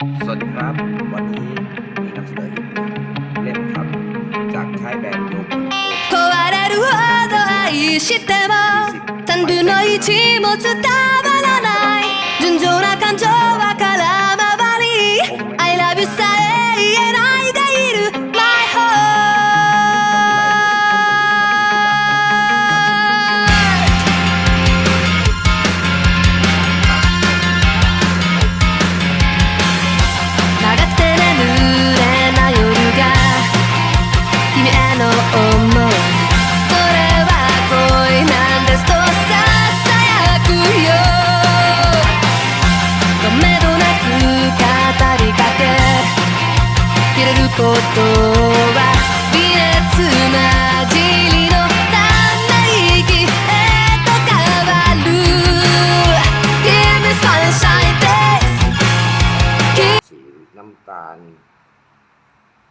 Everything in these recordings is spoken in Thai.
สวัสดีครับ วันนี้มีนำเสนออีกหนึ่งเล่มครับ จากค่ายแบรนด์โยกิโอ 壊れるほど愛しても三分の一も伝わらない純情な感情 ことは微烈な塵のため息へと変わる Give me sunshine days สีน้ำตาล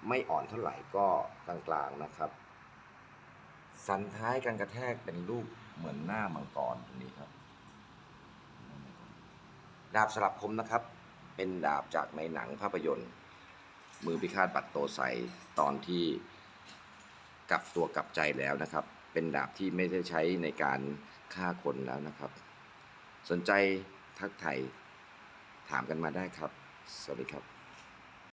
ไม่อ่อนเท่าไหร่ก็กลางๆนะครับ สันท้ายการกระแทกเป็นรูปเหมือนหน้ามังกรตรงนี้ครับ ดาบสลับคมนะครับ เป็นดาบจากในหนังภาพยนตร์ มือพิฆาตบัตรโตใสตอนที่กลับตัวกลับใจแล้วนะครับ เป็นดาบที่ไม่ได้ใช้ในการฆ่าคนแล้วนะครับ สนใจทักไทยถามกันมาได้ครับ สวัสดีครับ